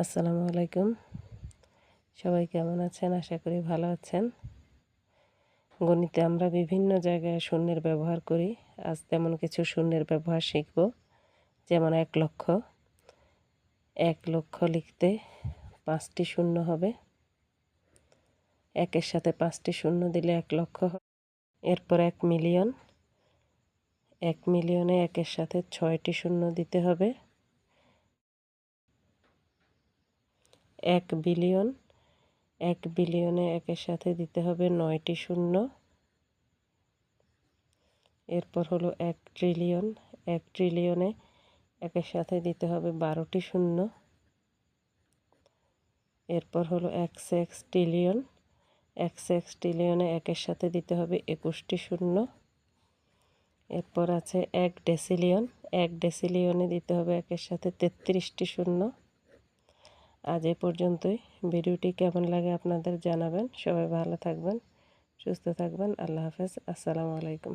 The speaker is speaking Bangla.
আসসালামু আলাইকুম। সবাই কেমন আছেন? আশা করি ভালো আছেন। গণিতে আমরা বিভিন্ন জায়গায় শূন্যের ব্যবহার করি। আজ তেমন কিছু শূন্যের ব্যবহার শিখব। যেমন এক লক্ষ। এক লক্ষ লিখতে পাঁচটি শূন্য হবে। একের সাথে পাঁচটি শূন্য দিলে এক লক্ষ এরপর এক মিলিয়ন। এক মিলিয়নে একের সাথে ছয়টি শূন্য দিতে হবে। এক বিলিয়ন। এক বিলিয়নে একের সাথে দিতে হবে নয়টি শূন্য। এরপর হলো এক ট্রিলিয়ন। এক ট্রিলিয়নে একের সাথে দিতে হবে বারোটি শূন্য। এরপর হলো X X trillion. X X ট্রিলিয়নে একের সাথে দিতে হবে একুশটি শূন্য। এরপর আছে এক ডেসিলিয়ন। এক ডেসিলিয়নে দিতে হবে একের সাথে তেত্রিশটি শূন্য। আজ এ পর্যন্তই। ভিডিওটি কেমন লাগে আপনাদের জানাবেন। সবাই ভালো থাকবেন, সুস্থ থাকবেন। আল্লাহ হাফেজ। আসসালামু আলাইকুম।